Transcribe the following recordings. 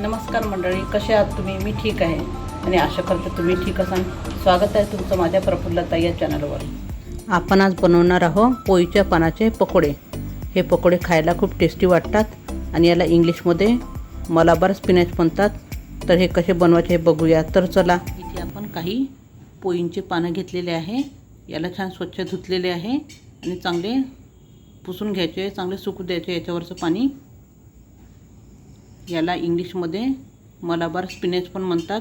नमस्कार मंडळी कसे आहात तुम्ही? मी ठीक आहे आणि आशा करतो तुम्ही ठीक असाल. स्वागत आहे तुमचं माझ्या प्रफुल्लता या चॅनलवर. आपण आज बनवणार आहोत पोळीच्या पानाचे पकोडे. हे पकोडे खायला खूप टेस्टी वाटतात आणि याला इंग्लिशमध्ये मलाबार स्पिनॅच म्हणतात. तर हे कसे बनवायचे हे बघूया. तर चला इथे आपण काही पोळींचे पानं घेतलेले आहे. याला छान स्वच्छ धुतलेले आहे आणि चांगले पुसून घ्यायचे चांगले सुकू द्यायचे याच्यावरचं पाणी. याला इंग्लिशमध्ये मलाबार स्पिनेच पण म्हणतात.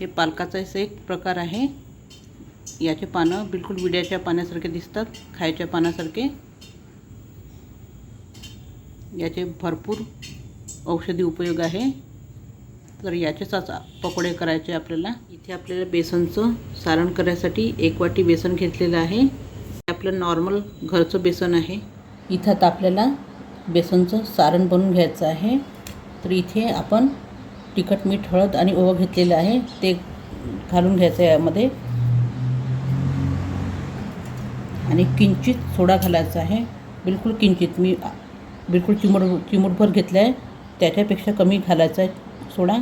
हे पालकाचा एक प्रकार आहे. याचे पानं बिलकुल विड्याच्या पाण्यासारखे दिसतात खायच्या पानासारखे. याचे भरपूर औषधी उपयोग आहे. तर याचेच पकोडे करायचे आपल्याला. इथे आपल्याला बेसनचं सारण करायसाठी एक वाटी बेसन घेतलेलं आहे. हे आपलं नॉर्मल घरचं बेसन आहे. इथं आता आपल्याला बेसनचं सारण बनवून घ्यायचं आहे. तर इथे आपण तिखट मीठ हळद आणि ओवा घेतलेलं आहे. ते घालून घ्यायचं आहे यामध्ये. आणि किंचित सोडा घालायचा आहे. बिलकुल किंचित. मी बिलकुल चिमूट चिमूटभर घेतलं आहे त्याच्यापेक्षा कमी घालायचा आहे सोडा.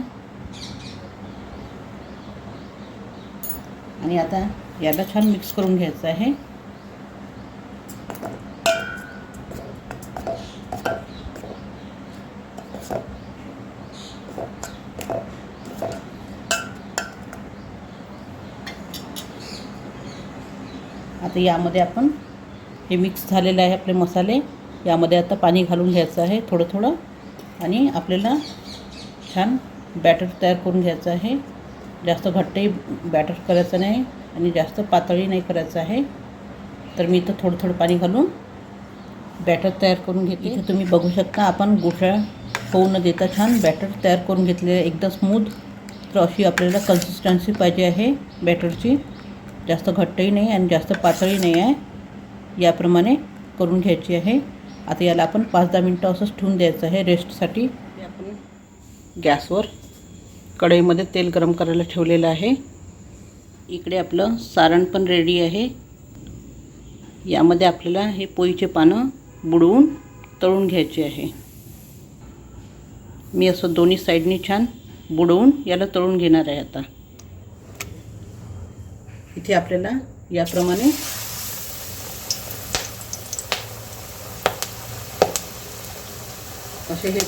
आणि आता याला छान मिक्स करून घ्यायचं आहे. आता यामध्ये आपण हे मिक्स झालेलं आहे आपले मसाले. यामध्ये आता पाणी घालून घ्यायचं आहे थोडं थोडं आणि आपल्याला छान बॅटर तयार करून घ्यायचं आहे. जास्त घट्टही बॅटर करायचं नाही आणि जास्त पातळी नाही करायचं आहे. तर मी इथं थोडं थोडं पाणी घालून बॅटर तयार करून घेते. इथे तुम्ही बघू शकता आपण गुठळ्या होऊ न देता छान बॅटर तयार करून घेतलेलं आहे. एकदम स्मूथ तर अशी आपल्याला कन्सिस्टन्सी पाहिजे आहे बॅटरची जास्त घट्टही नाही आणि जास्त पातळी नाही आहे. याप्रमाणे करून घ्यायची आहे. आता याला आपण पाच दहा मिनटं असंच ठेवून द्यायचं आहे रेस्टसाठी आपण गॅसवर कढईमध्ये तेल गरम करायला ठेवलेलं आहे. इकडे आपलं सारण पण रेडी आहे. यामध्ये आपल्याला हे पोळीचे पानं बुडवून तळून घ्यायचे आहे. मी असं दोन्ही साईडनी छान बुडवून याला तळून घेणार आहे आता. इथे आपल्याला याप्रमाणे असे हे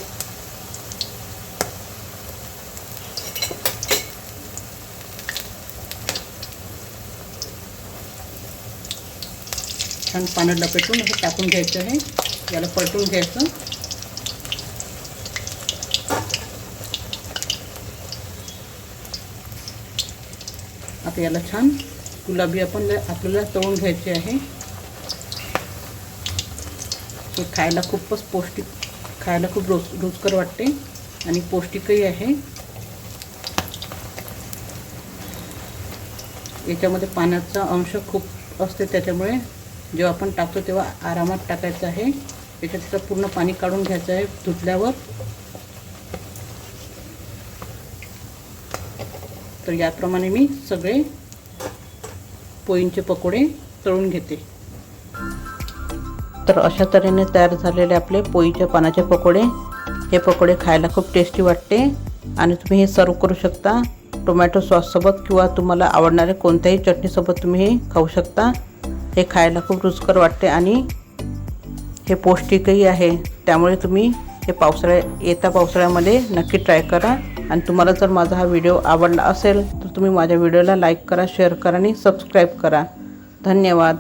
छान पानं लपेटून असं टाकून घ्यायचं आहे. याला पलटून घ्यायचं. आता याला छान गुलाबी आपण आपल्याला तळून घ्यायचे आहे. हे खायला खूपच पौष्टिक खायला खूप रोज रुचकर वाटते आणि पौष्टिकही आहे. याच्यामध्ये पाण्याचा अंश खूप असते त्याच्यामुळे जेव्हा आपण टाकतो तेव्हा आरामात टाकायचं आहे. याच्यात पूर्ण पाणी काढून घ्यायचं आहे धुतल्यावर. तर याप्रमाणे मी सगळे पोळींचे पकोडे तळून घेते. तर अशा तऱ्हेने तयार झालेले आपले पोळीच्या पानाचे पकोडे. हे पकोडे खायला खूप टेस्टी वाटते. आणि तुम्ही हे सर्व करू शकता. टोमॅटो सॉससोबत किंवा तुम्हाला आवडणारे कोणत्याही चटणीसोबत तुम्ही हे खाऊ शकता. हे खायला खूप रुचकर वाटते आणि हे पौष्टिकही आहे. त्यामुळे तुम्ही हे पावसाळ्या येत्या पावसाळ्यामध्ये नक्की ट्राय करा. आणि तुम्हाला जर माझा हा व्हिडिओ आवडला असेल तर तुम्ही माझ्या व्हिडिओला लाईक करा शेअर करा आणि सबस्क्राईब करा. धन्यवाद.